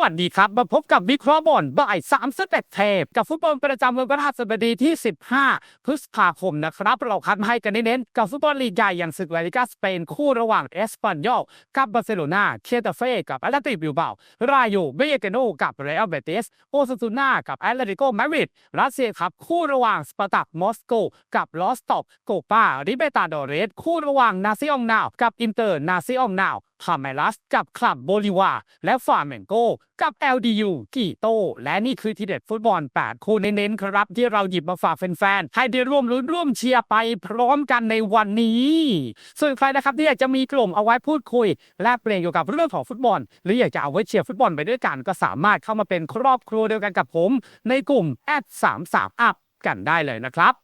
วัสดีครับ มาพบกับวิเคราะห์บอลบ่าย3ามสเต็ปเทปกับฟุตบอลประจำวันพฤหัสบดีที่ 15 พฤษภาคมนะครับ เราคัดมาให้กันเน้นกับฟุตบอลลีกใหญ่อย่างศึกลาลิกาสเปนคู่ระหว่างเอสปันยอลกับบาร์เซโลนาเคตาเฟ่กับแอตเลติกบิลเบารายโยเบเยเกโนกับเรอัลเบติสโอซาซูนากับแอตเลติโกมาริดรัสเซียครับคู่ระหว่างสปาร์ตักมอสโกกับลอสตอปโกปาริเบตาดอเรสคู่ระหว่างนาซิองนาวกับอินเตอร์นาซิองนาวพาเมลัสกับคลับโบลิวาและฟาเมนโกกับ LDU กีโต และนี่คือทีเด็ดฟุตบอล 8 คู่เน้นๆครับ ที่เราหยิบมาฝากแฟนๆให้ได้ร่วมรุ้นร่วมเชียร์ไปพร้อมกันในวันนี้ ส่วนใครนะครับที่อยากจะมีกลุ่มเอาไว้พูดคุย แลกเปลี่ยนเกี่ยวกับเรื่องของฟุตบอล หรืออยากจะเอาไว้เชียร์ฟุตบอลไปด้วยกันก็สามารถเข้ามาเป็นครอบครัวเดียวกันกับผม ในกลุ่มแอด33 up กันได้เลยนะครับ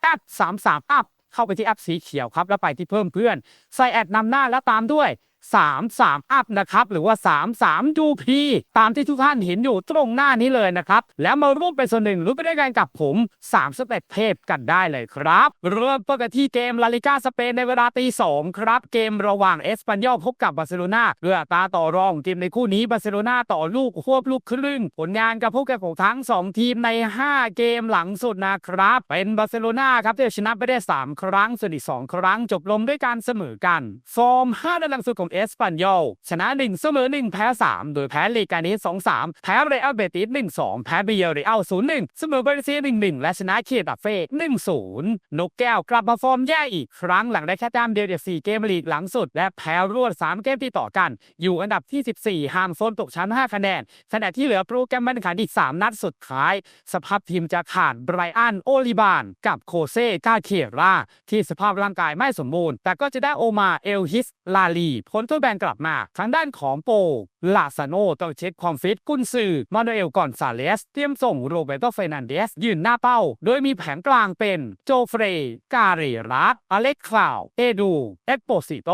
แอด33อัพเข้าไปที่แอปสีเขียวครับ แล้วไปที่เพิ่มเพื่อน ใส่แอดนำหน้าแล้วตามด้วย 33 up นะครับ หรือว่า 33 ดูพีตามที่ทุกท่านเห็นอยู่ตรงหน้านี้เลยนะครับ แล้วมาร่วมเป็นส่วนหนึ่งรู้ไปด้วยกันกับผม 3 สเต็ปเทพกันได้เลยครับ เริ่มต้นกันที่เกมลาลิกาสเปนในเวลาตี2ครับ เกมระหว่างเอสปันยอลพบกับบาร์เซโลนาเรืออัตาต่อรองเกมในคู่นี้บาร์เซโลนาต่อลูกควบลูกครึ่ง ผลงานกับพวกแกของทั้ง 2 ทีมใน 5 เกมหลังสุดนะครับ เป็นบาร์เซโลนาครับที่ชนะไปได้ 3 ครั้งส่วนอีก 2 ครั้งจบลงด้วยการเสมอกันฟอร์ม5ในหลังสุดของเอสปันยอลชนะ 1 เสมอ 1 แพ้ 3 โดยแพ้ลีกานิส2-3 แพ้เรอัลเบติส1-2 แพ้เบียร์เรอัล0-1 เสมอเบรเซีย1-1 และชนะเคียตาเฟ่1-0 นกแก้วกลับมาฟอร์มแย่อีกครั้งหลังได้แค่แต้มเดียวจาก4เกมลีกหลังสุด และแพ้รวด 3 เกมที่ต่อกัน อยู่อันดับที่ 14 ห่างโซนตกชั้น 5 คะแนนขณะที่เหลือโปรแกรมแข่งขันอีก 3 นัดสุดท้าย สภาพทีมจะขาดไบรอันโอลิบานกับโคเซกาเคราที่สภาพร่างกายไม่สมบูรณ์ แต่ก็จะได้โอมาเอลฮิสลาลีพนตัวแบนกลับมา ทางด้านของโปลาซาโนต้องเช็คความฟิตกุนซือมาโนเอลกอนซาเลส เตรียมส่งโรเบโตเฟนันเดส ยืนหน้าเป้า โดยมีแผงกลางเป็น โจเฟร์กาเรรักอเล็กคลาว เอดู เอ็กโปซิโต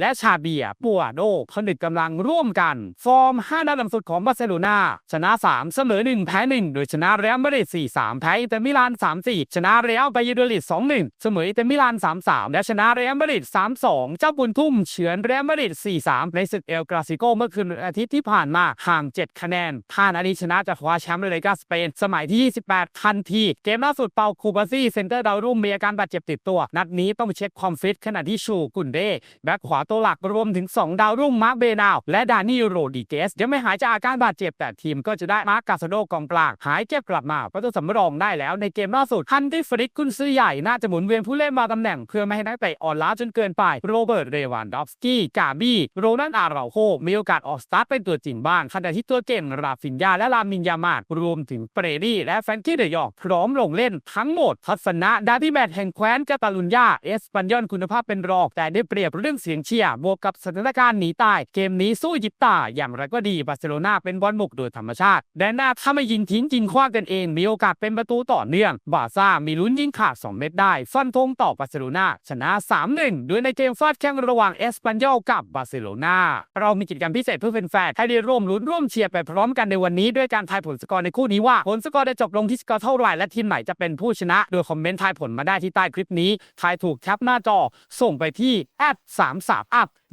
และชาเบียปัวโดผนึกกำลังร่วมกัน ฟอร์ม 5 นัดหลังสุดของบาร์เซโลนาชนะ 3 เสมอ 1 แพ้ 1 โดยชนะเรอัลมาดริด4-3 แพ้อินเตอร์มิลาน 3-4 ชนะเรอัลบาเยโดลิด2-1 เสมออินเตอร์มิลาน 3-3 และชนะเรอัลมาดริด3-2 เจ้าบุญทุ่มเฉือนเรอัลมาดริด4-3 ในศึกเอลกราซิโกเมื่อคืนอาทิตย์ที่ผ่านมาห่าง 7 คะแนนผ่านอดีตชนะจะคว้าแชมป์เลยกาสเปนสมัยที่ 28 ทันทีเกมล่าสุดเปาคูบาซี่เซนเตอร์ดาวรุ่งมีอาการบาดเจ็บติดตัว นัดนี้ต้องเช็คความฟิตขณะที่ชูกุนเดแบ็คขวาตัวหลักรวมถึง 2 ดาวรุ่งมาร์คเบนาว และดานี่โรดิเกสยังไม่หายจากอาการบาดเจ็บแต่ทีมก็จะได้มาร์คกาซาโดกองกลางหายเจ็บกลับมาประตูสำรองได้แล้วในเกมล่าสุดฮันตี้ฟริกกุนซื้อใหญ่น่าจะหมุนเวียนผู้เล่นมาตำแหน่งเพื่อไม่ให้นักเตะอ่อนล้าจนเกินไปโรเบิร์ตเรวันดอฟสกี้กาบี้โรนันอาราโคมีโอกาสออกสตาร์ทเป็นตัวจริงบ้างขณะที่ตัวเก่งราฟินยาและลามินยามารวมถึงเปรดี้และแฟรงกี้เดยอกพร้อมลงเล่นทั้งหมดทัศนะดาร์บี้แมตช์แห่งแคว้นกาตาลุญญาเอสปันยอนคุณภาพเป็นรองแต่ได้เปรียบเรื่องเสียงเชยร์บวกกับสถานการณ์หนีตาย เกมนี้สู้ยิบตาอย่างไรก็ดีบาร์เซโลนาเป็นบอลบุกโดยธรรมชาติแดนหน้าถ้าไม่ยิงทิ้งยิงคว้างกันเอง มีโอกาสเป็นประตูต่อเนื่อง บาซ่ามีลุ้นยิงขาด 2 เม็ดได้ ฟันธงต่อบาร์เซโลนาชนะ 3-1โดยในเกมฟาดแข่งระหว่างเอสปันยอลกับบาร์เซโลนาเรามีกิจกรรมพิเศษเพื่อแฟนๆให้ได้ร่วมลุ้นร่วมเชียร์ไปพร้อมกันในวันนี้ด้วยการทายผลสกอร์ในคู่นี้ว่าผลสกอร์จะจบลงที่สกอร์เท่าไหร่และทีมไหนจะเป็นผู้ชนะ โดยคอมเมนต์ทายผลมาได้ที่ใต้คลิปนี้ทายถูกแคปหน้าจอ ส่งไปที่แอด33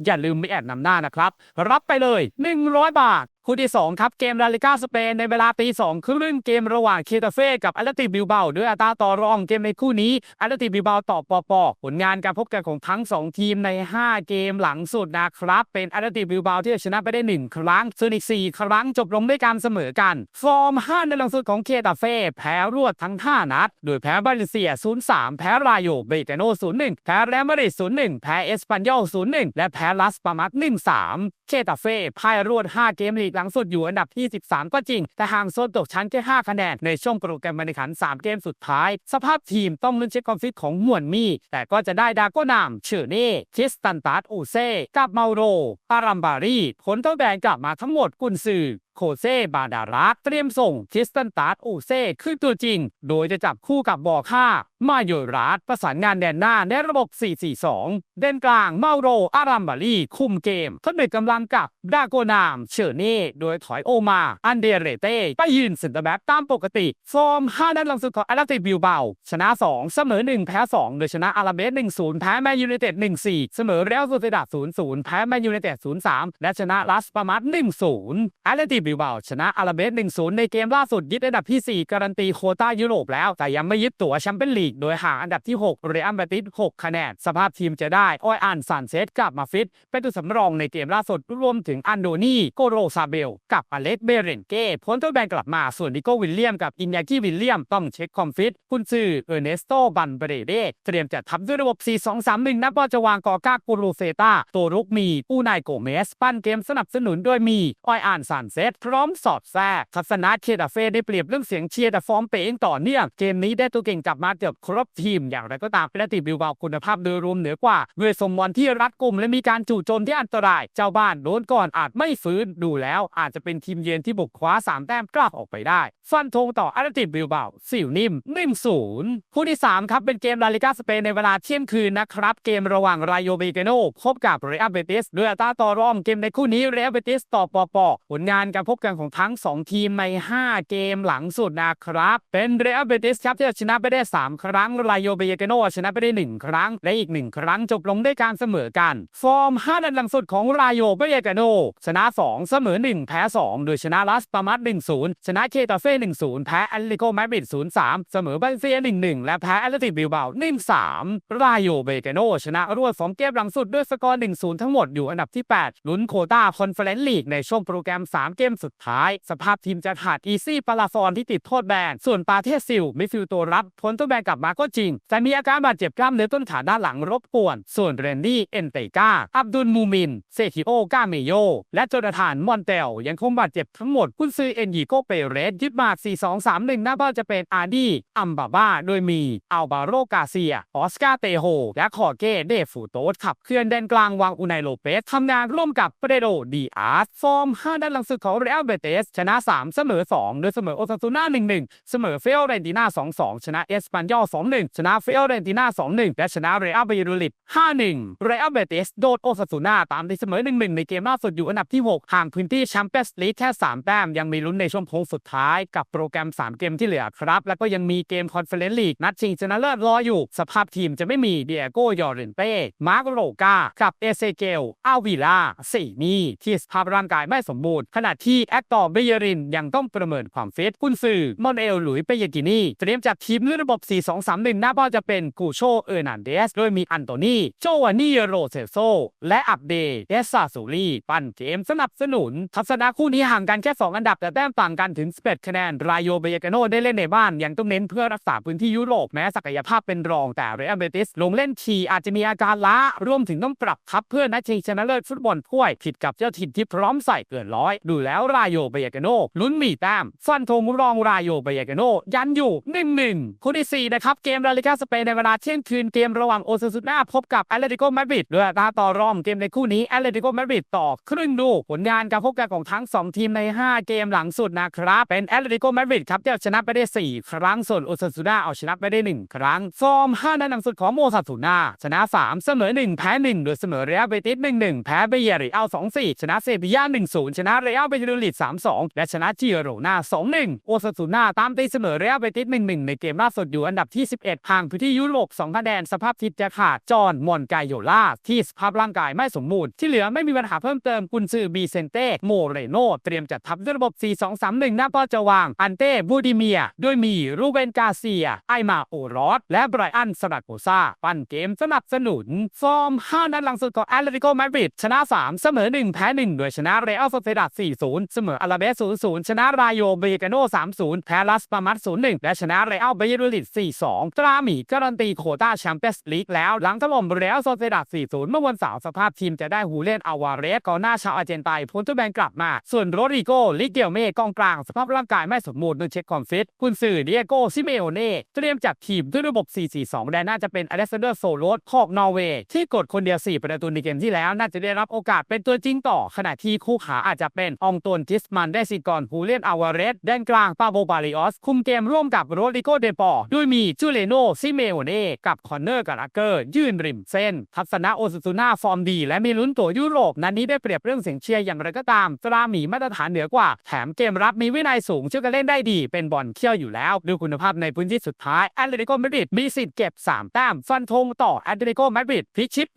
อย่าลืมไม่แอดนำหน้านะครับ รับไปเลย 100 บาท คู่ที่ 2 ครับเกมลาลิกาสเปนในเวลาตี2ครึ่งเกมระหว่างเคตาเฟ่กับแอตเลติบิลเบาด้วยอัตราต่อรองเกมในคู่นี้แอตเลติบิลเบาต่อปอปอผลงานการพบกันของทั้ง 2 ทีมใน 5 เกมหลังสุดนะครับ เป็นแอตเลติบิลเบาที่ชนะไปได้ 1 ครั้งส่วนอีก 4 ครั้งจบลงด้วยการเสมอกัน ฟอร์ม 5 ในหลังสุดของเคตาเฟ่แพ้รวดทั้ง 5 นัด โดยแพ้บาเลเซีย 0-3 แพ้รายโยเบเตโน0-1 แพ้แรอัลมาดริด0-1 แพ้เอสปันยอล0-1 และแพ้ลัสปามัส1-3 เคตาเฟ่พ่ายรวด 5 เกมลีกลังสุดอยู่อันดับที่ 13 ก็จริง แต่ห่างโซนตกชั้นแค่5คะแนนในช่วงโปรแกรมการแข่งขัน 3 เกมสุดท้าย สภาพทีมต้องลุ้นเช็คความฟิตของหมวนมี่ แต่ก็จะได้ดาโกนามเชอร์เน่คิสตันตาร์อูเซ่กับเมาโรอารัมบารีผลทดแบ่งกลับมาทั้งหมดกุนซือ โคเซบาดารักเตรียมส่งคริสตันตัสอูเซ่ขึ้นตัวจริง โดยจะจับคู่กับบอค่า มาโยรัสประสานงานแดนหน้าในระบบ 4-4-2 เด่นกลางเมาโร อารัมบารีคุมเกมทดเบ็กำลังกับดาโกนาม เชอร์เน่ โดยถอยโอมา อันเดเรเต้ ไปยืนเซนเตอร์แบ็กตามปกติ ฟอร์ม 5 นัดหลังสุดของอาราติบิลเบา ชนะ 2 เสมอ 1 แพ้ 2 โดยชนะอาราเบส 1-0 แพ้แมนยูไนเต็ด 1-4 เสมอเรอัลโซเซดา0-0 แพ้แมนยูไนเต็ด 0-3 และชนะลัสปามัส1-0อาราติบิลเบาชนะอาราเบส 1-0 ในเกมล่าสุดยึดอันดับที่ 4 การันตีโคต้ายุโรปแล้ว แต่ยังไม่ยึดตั๋วแชมเปี้ยนลีก โดยห่างอันดับที่ 6 เรอัลมาดริด6คะแนน สภาพทีมจะได้ อ้อยอันซานเซสกลับมาฟิต เป็นตัวสำรองในเกมล่าสุดรวมถึงอันโดนีโกโรซาเบล กับอเล็กเบเรนเก้พ้นตัวแบนกลับมาส่วนนิโกวิลเลียมกับอินยากิวิลเลียมต้องเช็คความฟิตคุณซือเออร์เนสโตบันเบเรเดเตรียมจะทำด้วยระบบ 4-2-3-1นับว่าจะวางกอกากูรูเซตาตัวรุกมีอูนายโกเมส ปั้นเกมสนับสนุนโดยมีอ้อยอ่านซานเซตพร้อมสอดแทรกทัศนะเคดาเฟ่ได้เปรียบเรื่องเสียงเชียร์แต่ฟอร์มเป๋งต่อเนื่องเกมนี้ได้ตัวเก่งกลับมาเกือบครบทีม อย่างไรก็ตามเป็นติบิวบาคุณภาพโดยรวมเหนือกว่าด้วยสมวันที่รัดกุมและมีการจู่โจมที่อันตราย เจ้าบ้านโดนก่อนอาจไม่ฟื้นดูแล้วอาจจะเป็นทีมเยือนที่บุกคว้า3แต้มกลับออกไปได้ ฟันธงต่ออาร์ติบิลเบาสิวนิ่ม1 0คู่ที่ 3 ครับเป็นเกมลาลิกาสเปนในเวลาเที่ยงคืนนะครับ เกมระหว่างรายโยเบเกโนพบกับเรอัลเบติสด้วยอัตราต่อรองเกมในคู่นี้เรอัลเบติสต่อปอปอผลงานการพบกันของทั้ง 2 ทีมใน 5 เกมหลังสุดนะครับ เป็นเรอัลเบติสครับที่ชนะไปได้ 3 ครั้งรายโยเบเกโนชนะไปได้ 1 ครั้ง และอีก 1 ครั้งจบลงด้วยการเสมอกัน ฟอร์ม 5 นัดหลังสุดของรายโยเบเกโนชนะ 2 เสมอ 1 แพ้ 2 โดยชนะลัสปามัส1-0 ชนะเคตาเฟ่1-0 แพ้แอตเลติโกมาดริด0-3 เสมอบันเซีย1-1 และแพ้แอตเลติกบิลเบา1-3รายโยเบเกโนชนะรวด2เกมหลังสุดด้วยสกอร์1-0 ทั้งหมดอยู่อันดับที่ 8 ลุ้นโคต้าคอนเฟอเรนซ์ลีกในช่วงโปรแกรม 3 เกมสุดท้าย สภาพทีมจะขาดอีซี่ปาลาฟอนที่ติดโทษแบน ส่วนปาเทสซิลมิฟิลตัวรับพ้นตัวแบนกลับมาก็จริง แต่มีอาการบาดเจ็บกล้ามเนื้อต้นขาด้านหลังรบกวน ส่วนเรนดี้เอนเตกาอับดุลมูมิน เซคิโอกาเมโย และโจนาธานมอนเตลยังคงบาดเจ็บทั้งหมดคุณซื้อเอ็นยีโกเปเรสยึดมา 4-2-3-1 หน้าบ้านจะเป็นอาร์ดีอัมบาบ้า โดยมีอัลบาโรกาเซีย ออสการ์เตโฮ และคอเก้เดฟูโตสขับเคลื่อนแดนกลางวางอุนายโลเปสทำงานร่วมกับเปเรโดดีอาร์ฟอร์ม 5 ด้านหลังสุดของเรอัลเบเตสชนะ 3 เสมอ 2 โดยเสมอโอซาซูน่า 1-1 เสมอเฟลเรนติน่า 2-2 ชนะเอสปันยอล2-1 ชนะเฟลเรนติน่า 2-1 และชนะเรอัลเบยูริต5-1 เรอัลเบเตสโดดโอซาซูน่าตามที่เสมอ 1-1 ในเกมล่าสุดอยู่อันดับที่ 6 ห่างพื้นที่แชมเปี้ยนส์ลีกแค่ 3 แต้ม ยังมีลุ้นในช่วงโค้งสุดท้ายกับโปรแกรม 3 เกมที่เหลือครับ แล้วก็ยังมีเกมคอนเฟอเรนซ์ลีกนัดชิงชนะเลิศรออยู่ สภาพทีมจะไม่มีเดียโกยอร์เรนเต้มาร์กโรกากับเอเซเกลอาวิลาสี่นี่ที่สภาพร่างกายไม่สมบูรณ์ขณะที่ทีแอคตอร์เบเยรินยังต้องประเมินความฟิตกุนซือมอนเอลหลุยเปเยกินีเตรียมจัดทีมด้วยระบบ 4-2-3-1 หน้าบ้าจะเป็นกูโชเออร์นันเดส โดยมีอันโตนีโจวานีโรเซโซ และอับเดเอสซาซูรีปั้นเกมสนับสนุน ทัศนะคู่นี้ห่างกันแค่ 2 อันดับ แต่แต้มต่างกันถึง 11 คะแนน รายโยเบยกาโนได้เล่นในบ้าน ยังต้องเน้นเพื่อรักษาพื้นที่ยุโรปแม้ศักยภาพเป็นรองแต่เรอัลเบติสลงเล่นทีอาจจะมีอาการล้ารวมถึงต้องปรับทัพเพื่อนัดชิงชนะเลิศฟุตบอลถ้วยผิดกับเจ้าถิ่นที่พร้อมใส่เกินร้อยดูแล้วรายโยเบยกาโนลุ้นมีแต้มฟันธงรองรายโยเบยกาโนยันอยู่1-1คู่ที่สี่นะครับเกมลาลิกาสเปนในเวลาเที่ยงคืนเกมระหว่างโอซาซูน่าพบกับแอตเลติโกมาดริดด้วยตาต่อรองเกมในคู่นี้แอตเลติโกมาดริดต่อครึ่งดูผลงานการพบกันของทั้ง 2 ทีมใน 5 เกมหลังสุดนะครับเป็นแอตเลติโกมาดริดครับที่เอาชนะไปได้ 4 ครั้งส่วนโอซาซูน่าเอาชนะไปได้ 1 ครั้งฟอร์ม5นัดหลังสุดของโอซาซูน่าชนะ 3 เสมอ 1 แพ้ 1 โดยเสมอเรอัลเบติส1-1 แพ้เบเยริอัล2-4 ชนะเซบีย่า1-0 ชนะเรอัลเบยูริต3-2 และชนะจิโรนา2-1 โอซาซูน่าตามตีเสมอเรอัลเบติส1-1 ในเกมล่าสุดอยู่อันดับที่ 11 ห่างพื้นที่ยุโรป2คะแนนสภาพทิศจะขาดจอนมอนไกโยล่าที่สภาพร่างกายไม่สมบูรณ์ที่เหลือไม่มีปัญหาเพิ่มเติมกุนซือบีเซนเต้โมเรโนเตรียมจัดทัพด้วยระบบ 4-2-3-1 หน้าป้อจะวาง อันเต้บูดิเมีย ด้วยมีรูเบนกาเซีย ไอมาโอรอสและไบรอันสลัดโกซาปั้นเกมสนับสนุนฟอร์ม 5 นัดหลังสุดของแอตเลติโกมาดริดชนะ 3 เสมอ 1 แพ้ 1 โดยชนะเรอัลโซเซดัด4-0 0เสมออาราเบส0-0 ชนะรายโยเบเกโน3-0 แพ้ลัสปามัส0-1 และชนะเรอัลเบเยรูลิต4-2 ตราหมีการันตีโควต้าแชมเปี้ยนส์ลีกแล้วหลังถล่มเรอัลโซเซดาด4-0 เมื่อวันเสาร์สภาพทีมจะได้หูเล่นอาวาเรสกองหน้าชาวอาร์เจนไตน์พ้นตัวแบนกลับมา ส่วนโรดริโกลิเกียวเม่กองกลางสภาพร่างกายไม่สมบูรณ์ต้องเช็คความฟิตคุณสื่อเดียโกซิเมโอเน่เตรียมจัดทีมด้วยระบบ 4-4-2แดนหน้าจะเป็นอเล็กซานเดอร์โซโลสของนอร์เวย์ที่กดคนเดียว4ประตูในเกมที่แล้ว น่าจะได้รับโอกาสเป็นตัวจริงต่อขณะที่คู่ขาอาจจะเป็นอองตวนทิสมันได้สิทธิ์ก่อนฮูเลียนอาวาเรสแดนกลางปาโบบาริออส คุมเกมร่วมกับโรดิโกเดปอร์ด้วยมีจูเลโนซิเมโอเน่กับคอนเนอร์กาลาเกอร์ยื่นริมเส้น ทัศนะโอซุซุน่าฟอร์มดี และมีลุ้นตัวยุโรป นัดนี้ได้เปรียบเรื่องเสียงเชียร์อย่างไรก็ตามตราหมีมาตรฐานเหนือกว่า แถมเกมรับมีวินัยสูงเชื่อกันเล่นได้ดี เป็นบอลเขี้ยวอยู่แล้วดูคุณภาพในพื้นที่สุดท้ายแอตเลติโกมาดริดมีสิทธิ์เก็บ 3 แต้มฟันธงต่อแอตเลติโกมาดริดพิชิต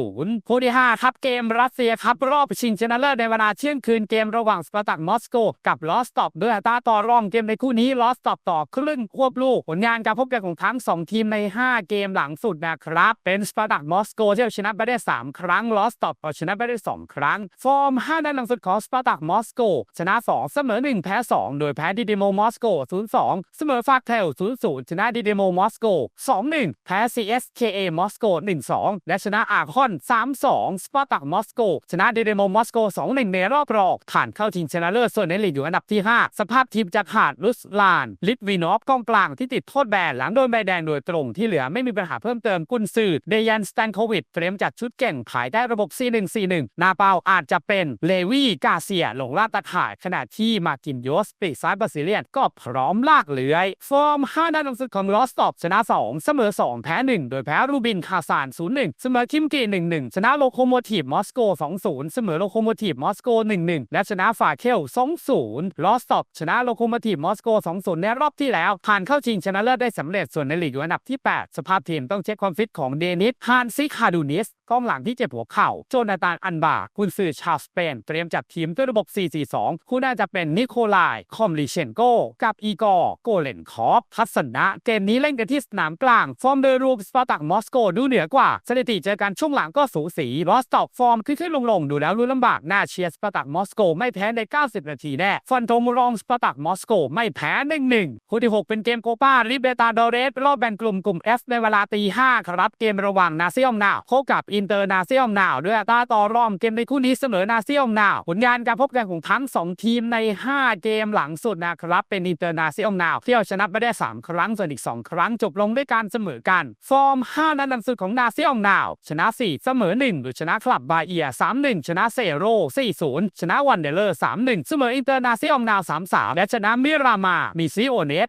1-0คู่ที่5ครับเกมรัสเซียครับรอบชิงชนะเลิศในเวลาเที่ยงคืนเกมระหว่างสปาร์ตักมอสโกกับลอสตอปด้วยอัตราต่อรองเกมในคู่นี้ลอสตอปต่อครึ่งควบลูกผลงานการพบกันของทั้ง 2 ทีมใน 5 เกมหลังสุดนะครับ เป็นสปาร์ตักมอสโกที่เอาชนะไปได้ 3 ครั้งลอสตอปเอาชนะไปได้ 2 ครั้ง ฟอร์ม 5 นัดหลังสุดของสปาร์ตักมอสโกชนะ 2 เสมอ 1 แพ้ 2 โดยแพ้ดิเดโมมอสโก 0-2 เสมอฟากเทล 0-0 ชนะดิเดโมมอสโก 2-1 แพ้ CSKA มอสโก 1-2 และชนะอาร์คอน 3-2 สปาร์ตักมอสโก ชนะดิเดโมมอสโก 2-1 ในรอบรองผ่านเข้าข้าชิงชนะเลิศส่วนในลีกอยู่อันดับที่ 5 สภาพทีมจะขาดลุสลาน ลิทวีนอฟกองกลางที่ติดโทษแบนหลังโดนใบแดงโดยตรงที่เหลือไม่มีปัญหาเพิ่มเติมกุนซือเดยันสแตนโควิดเตรียมจัดชุดเก่งขายได้ระบบ 4-1-4-1 นาเปาอาจจะเป็นเลวีกาเซียหลงล่าตาข่ายขณะที่มากินโยสปีซ้ายบราซิเลียนก็พร้อมลากเลื้อยฟอร์ม5นัดหลังสุดของลอสตอปชนะ 2 เสมอ 2 แพ้ 1 โดยแพ้รูบินคาซาน 0-1 เสมอคิมกี1-1 ชนะโลโคโมทีฟมอสโก 2-0 เสมอโลโคโมทีฟมอสโก 1-1 และชนะฝาเคล2-0 ลอสตอปชนะโลโคโมทีฟมอสโก 2-0 ในรอบที่แล้ว ผ่านเข้าชิงชนะเลิศได้สำเร็จส่วนในลีกอยู่อันดับที่ 8 สภาพทีมต้องเช็คความฟิตของเดนิสฮานซิคาดูนิสกองหลังที่เจ็บหัวเข่า โจนาธานอันบาคุณซือชาวสเปน เตรียมจัดทีมด้วยระบบ 4-4-2 คู่น่าจะเป็นนิโคลายคอมลิเชนโก กับอีกอร์โกเลนคอฟทัศนะเกมนี้เล่นกันที่สนามกลาง ฟอร์มโดยรวมสปาร์ตักมอสโกดูเหนือกว่าสถิติเจอกันช่วงหลังก็สูสีลอสตอกฟอร์มขึ้นขึ้นลงลงๆดูแล้วรู้ลำบากน่าเชียร์สปาร์ตักมอสโกไม่แพ้ใน 90 นาทีแน่ ฟันธงรองสปาร์ตักมอสโกไม่แพ้1-1คู่ที่ 6 เป็นเกมโคปาริเบตาโดเรสรอบแบ่งกลุ่มกลุ่ม F ในเวลาตี5ครับเกมระหว่างนาเซียมนาวพบกับอินเตอร์นาเซียมนาวด้วยตาต่อรองเกมในคู่นี้เสมอนาเซียมนาวผลงานการพบกันของทั้ง 2 ทีมใน 5 เกมหลังสุดนะครับเป็นอินเตอร์นาเซียมนาวที่เอาชนะไปได้ 3 ครั้งส่วนอีก 2 ครั้งจบลงด้วยการเสมอกัน ฟอร์ม 5 นัดหลังสุดของนาเซียมนาวชนะ 4 เสมอ1หรือชนะคลับบาเอีย3-1ชนะเซโร่4-0ชนะวันเดเลอร์3-1 เสมออินเตอร์นาซียมนาว 3-3 และชนะมิรามา มีซิโอเนส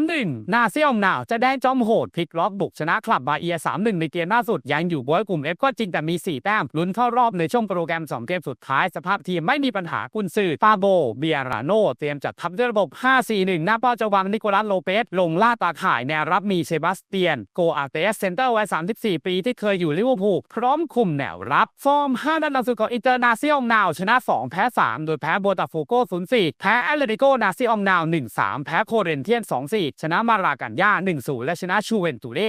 3-1 นาซียมนาวจะได้จอมโหดพลิกล็อกบุกชนะคลับบาเอีย 3-1 ในเกมล่าสุด ยังอยู่บวยกลุ่ม F ก็จริงแต่มี 4 แต้ม ลุ้นเข้ารอบในช่วงโปรแกรม 2 เกมสุดท้าย สภาพทีมไม่มีปัญหากุนซือปาโบ เบียราโน เตรียมจัดทัพด้วยระบบ 5-4-1 หน้าเป้าจะวางนิโคลัสโลเปส ลงล่าตาข่ายแนวรับมีเซบาสเตียน โกอาเตสเซนเตอร์วัย34 ปีที่เคยอยู่ลิเวอร์พูลพร้อมคุมแนวรับฟอร์ม5นัดหลังสุดของอินเตอร์นาเซียนาวชนะ 2 แพ้ 3 โดยแพ้โบตาโฟโก0-4 แพ้แอตเลติโกนาเซียนาว 1-3 แพ้โคเรนเทียน 2-4 ชนะมารากันย่า 1-0 และชนะชูเวนตุเล่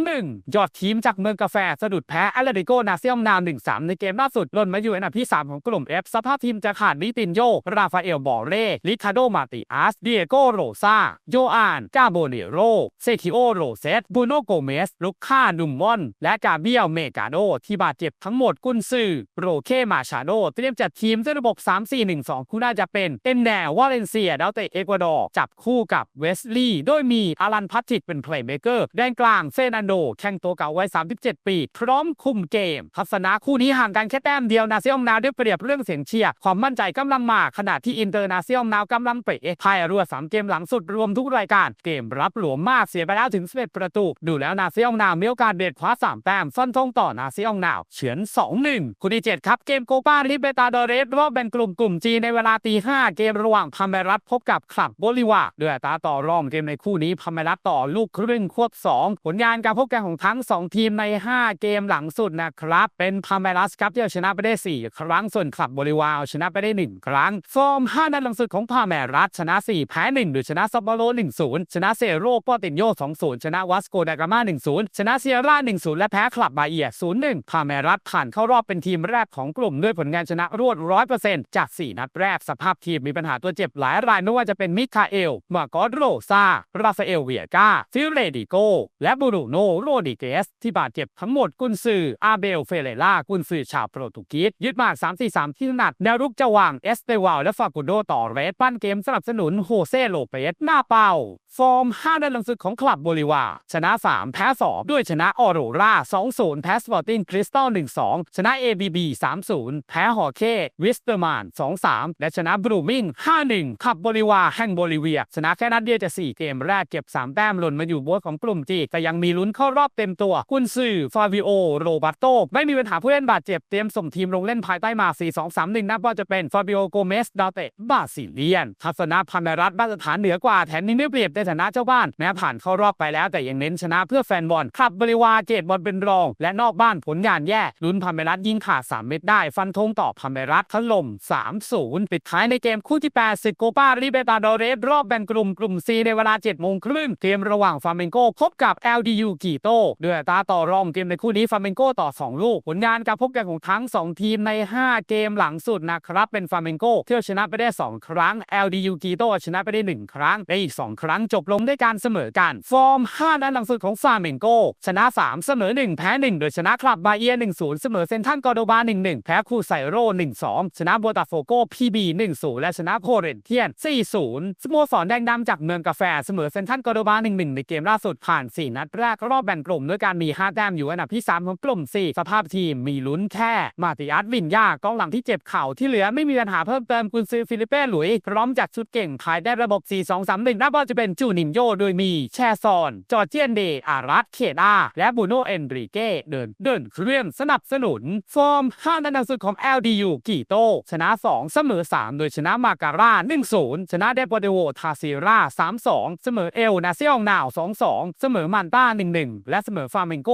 3-1 ยอดทีมจากเมืองกาแฟสะดุดแพ้แอตเลติโกนาเซียนาว 1-3 ในเกมล่าสุดล่นมาอยู่อันดับที่ 3 ของกลุ่ม F สภาพทีมจะขาดวิตินโย ราฟาเอลบอเร่ลิคาโดมาติอัสเดียโกโรซาโยอานกาโบเนโรเซทิโอโรเซตบูโนโกเมสลูกค่านุมมอน และกาเบียลเมกาโดที่บาดเจ็บทั้งหมดกุนซือโรเคมาชาโดเตรียมจัดทีมด้วยระบบ 3-4-1 1-2 คู่น่าจะเป็นเอ็นแนววาเลนเซียดาวเตะเอกวาดอร์จับคู่กับเวสลีย์โดยมีอารันพัตติกเป็นเพลย์เมเกอร์แดนกลางเฟนันโด แข่งตัวเก่าวัย37 ปี พร้อมคุมเกม ทัศนะคู่นี้ห่างกันแค่แต้มเดียวนาเซียมนาด้วยเปรียบเรื่องเสียงเชียร์ความมั่นใจกำลังมา ขณะที่อินเตอร์นาเซียนาวกำลังเป๋พายรัว3เกมหลังสุดรวมทุกรายการ เกมรับหลวมมากเสียไปแล้วถึง11ประตู ดูแล้วนาเซียนนาวมีโอกาสเด็ดคว้า3แต้มฟันธงต่อนาเซียนนาวเฉือน 2-1 คู่ที่7ครับเกมโกปาลิเบตาดอเรสรอบแบ่งกลุ่มกลุ่มจีในเวลาตี5เกมระหว่างพาเมรัสพบกับคลับโบลิวาด้วยอัตราต่อรองเกมในคู่นี้พาเมรัสต่อลูกครึ่งควบ 2 ผลงานการพบกันของทั้ง 2 ทีมใน 5 เกมหลังสุดนะครับ เป็นพาเมรัสครับที่เอาชนะไปได้ 4 ครั้งส่วนคลับโบลิวาเอาชนะไปได้ 1 ครั้งฟอร์ม5นัดหลังสุดของพาเมรัสชนะ 4 แพ้ 1 หรือชนะซัปโปโร1-0 ชนะเซโรปอตินโย2-0 ชนะวัสโกดากามา1-0 ชนะเซียร่า1-0 และแพ้คลับ บาเอีย0-1พาเมรัสผ่านเข้ารอบเป็นทีมแรกของกลุ่มด้วยผลงานชนะรวด100%จาก4นัดแรกสภาพทีมมีปัญหาตัวเจ็บหลายรายไม่ว่าจะเป็นมิคาเอล มาโกโรซาราฟาเอลเวียกาฟิลเรดิโก และบูรูโนโรดิเกส ที่บาดเจ็บทั้งหมดกุนซืออาเบลเฟเรล่ากุนซือชาวโปรตุเกสยึดมา3-4-3 ที่ถนัดแนวรุกจะวางเอสเตวาลและฟากุโดต่อเรสปั้นเกมสนับสนุนโฮเซโลเปสหน้าเป้า ฟอร์ม5ในหลังศึกของคลับโบลิวาชนะ 3 แพ้ 2 ด้วยชนะออโรรา2-0 แพ้สปอร์ติ้งคริสตัล1-2 ชนะ ABB 3-0 แพ้ฮอเควิสเตอร์มาน2-3 และชนะบรูมิง 5-1คลับบลิวาแห่งโบลิเวีย ชนะแค่นัดเดียวจาก4เกมแรกเก็บ 3 แต้มหล่นมาอยู่บนของกลุ่มจีแต่ยังมีลุ้นเข้ารอบเต็มตัว กุนซือฟาวิโอ โรบัตโต ไม่มีปัญหาผู้เล่นบาดเจ็บ เตรียมส่งทีมลงเล่นภายใต้มา 4-2-3-1 นับว่าจะเป็นฟาบิโอ โกเมส ดาเตบาซิเลียน ทัศนะพันรัฐมาตรฐานเหนือกว่า แถมยังได้เปรียบในฐานะเจ้าบ้าน แม้ผ่านเข้ารอบไปแล้วแต่ยังเน้นชนะเพื่อแฟนบอลคลับบริวารเจดบอลเป็นรอง และนอกบ้านผลงานแย่ลุ้นพันเมรัตยิงขาด3เม็ดได้ ฟันธงต่อพันเมรัตถล่ม3 0ปิดท้ายในเกมคู่ที่ 8 ศึกโกปาริเบตาโดเรสรอบแบ่งกลุ่มกลุ่ม C ในเวลา7โมงครึ่งเกมระหว่างฟาร์เมนโกพบกับ LDU กีโตด้วยอัตาต่อรองเกมในคู่นี้ฟาร์เมนโกต่อ 2 ลูก ผลงานการพบกันของทั้ง 2 ทีมใน 5 เกมหลังสุดนะครับเป็นฟาร์เมนโกเที่ยวชนะไปได้ 2 ครั้ง LDU กีโตชนะไปได้ 1 ครั้งและอีก 2 ครั้งจบลงด้วยการเสมอกัน ฟอร์ม 5 นัดหลังสุดของฟาร์เมนโกชนะ 3 เสมอ 1 แพ้ 1 โดยชนะคลับบาเอีย1-0 เสมอเซนทันกอร์โดบา1-1 แพ้คูไซโร่1-2 ชนะโบตาโฟโกพีบี1-0และชนะโคเรนเทียน4-0สโมสรแดงดำจากเมืองกาแฟเสมอเซนทันกอร์โดบา1-1ในเกมล่าสุดผ่าน 4 นัดแรกรอบแบ่งกลุ่มด้วยการมี 5 แต้มอยู่อันดับที่ 3 ของกลุ่ม 4 สภาพทีมมีลุ้นแค่ มาติอัสวินยากองหลังที่เจ็บเข่าที่เหลือไม่มีปัญหาเพิ่มเติมกุนซือฟิลิเป้หลุยส์พร้อมจัดชุดเก่งภายใต้ระบบ 4-2-3-1นับว่าจะเป็นจูนิมโยโดยมีแชซอน จอร์เจียนเดอารัตเคอาและบูโนเอนริเก้เดินเดินเครื่องสนับสนุนฟอร์ม5นัดสุดของ LDU กีโตชนะ 2เสมอ 3 โดยชนะมาการ่า 1-0 ชนะเดปโดโวทาซิรา3-2 เสมอเอลนาเซียงนาว 2-2 เสมอมันต้า 1-1 และเสมอฟาเมนโก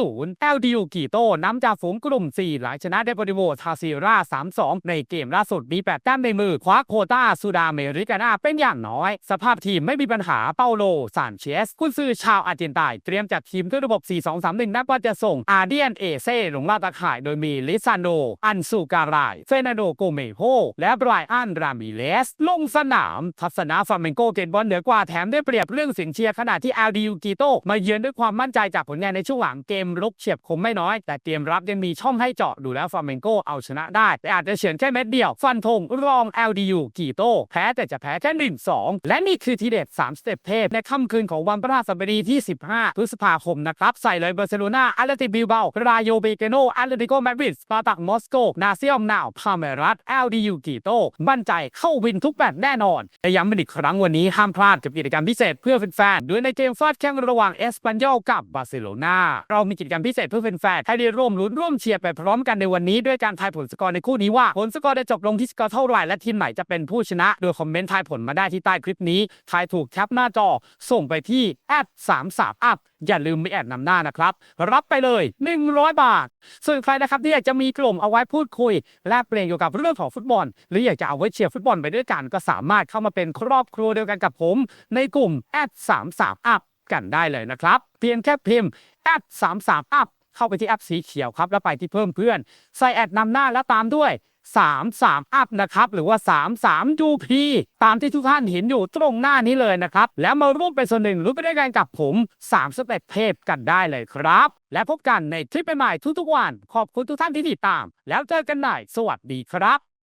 0-0 LDU กีโตน้ำจากฝูงกลุ่ม 4 หลังชนะเดปโดโวทาซิรา3-2 ในเกมล่าสุดมี 8 แต้มในมือ คว้าโคต้าซูดาเมริกานาเป็นอย่างน้อย สภาพทีมไม่มีปัญหาเปาโลซานเชสคุณซื้อชาวอาร์เจนตายเตรียมจัดทีมด้วยระบบ 4-2-3-1นับว่าจะส่งอาเดียนเอเซ่ลงล่าตาข่ายโดยมีลิซานโดอันซูการายเฟนาโดโกเมโฮและไบรอันรามิเลส ลงสนาม ทัศนะฟาเมนโกเกนบอลเหนือกว่าแถมได้เปรียบเรื่องเสียงเชียร์ขณะที่อาดิวกิโตมาเยือนด้วยความมั่นใจจากผลงานในช่วงหลังเกมรุกเฉียบคมไม่น้อย แต่เตรียมรับยังมีช่องให้เจาะดูแล้วฟาเมนโกเอาชนะได้ แต่อาจจะเฉือนแค่เม็ดเดียว ฟันธงรอง LDU กีโตแพ้แต่จะแพ้แค่1-2และนี่คือทีเด็ด3สเต็ปเทพในค่ำคืนของวันพฤหัสบดีที่ 15 พฤษภาคมนะครับใส่เลยเบอร์เซโลนาอาร์ติบิลเบารายโยเบเกโนอาร์ติโกแมดริดสปาตักมอสโกนาเซียมนาวพาเมรัส LDU กีโตมั่นใจเข้าวินทุกแมตช์แน่นอนและย้ำเป็นอีกครั้งวันนี้ห้ามพลาดกับกิจกรรมพิเศษเพื่อแฟนๆด้วยในเกมฟาดแข่งระหว่างเอสปันยอลกับบาร์เซโลนาเรามีกิจกรรมพิเศษเพื่อแฟนๆให้ได้ร่วมลุ้นร่วมเชียร์ไปพร้อมกันในวันนี้ด้วยการทายผลสกอร์ในคู่นี้ว่าผลสกอร์จะจบลงที่สกอร์เท่าไหร่และทีมไหนจะเป็นผู้ชนะ โดยคอมเมนต์ทายผลมาได้ที่ใต้คลิปนี้ทายถูกแคปหน้าจอ ส่งไปที่แอด33 up อย่าลืมไม่แอดนำหน้านะครับ รับไปเลย 100 บาทส่วนใครนะครับที่อยากจะมีกลุ่มเอาไว้พูดคุย แลกเปลี่ยนเกี่ยวกับเรื่องของฟุตบอลหรืออยากจะเอาไว้เชียร์ฟุตบอลไปด้วยกันก็สามารถเข้ามาเป็นครอบครัวเดียวกันกับผม ในกลุ่มแอด33 up กันได้เลยนะครับ เพียงแค่พิมพ์แอด33 up เข้าไปที่แอปสีเขียวครับ แล้วไปที่เพิ่มเพื่อน ใส่แอดนำหน้าแล้วตามด้วย33 อัพนะครับ หรือว่า 33 UP ตามที่ทุกท่านเห็นอยู่ตรงหน้านี้เลยนะครับ แล้วมาร่วมเป็นส่วนหนึ่งรู้ไปด้วยกันกับผม 3 สเต็ปเทพกันได้เลยครับ และพบกันในคลิปใหม่ๆทุกๆวัน ขอบคุณทุกท่านที่ติดตาม แล้วเจอกันใหม่สวัสดีครับ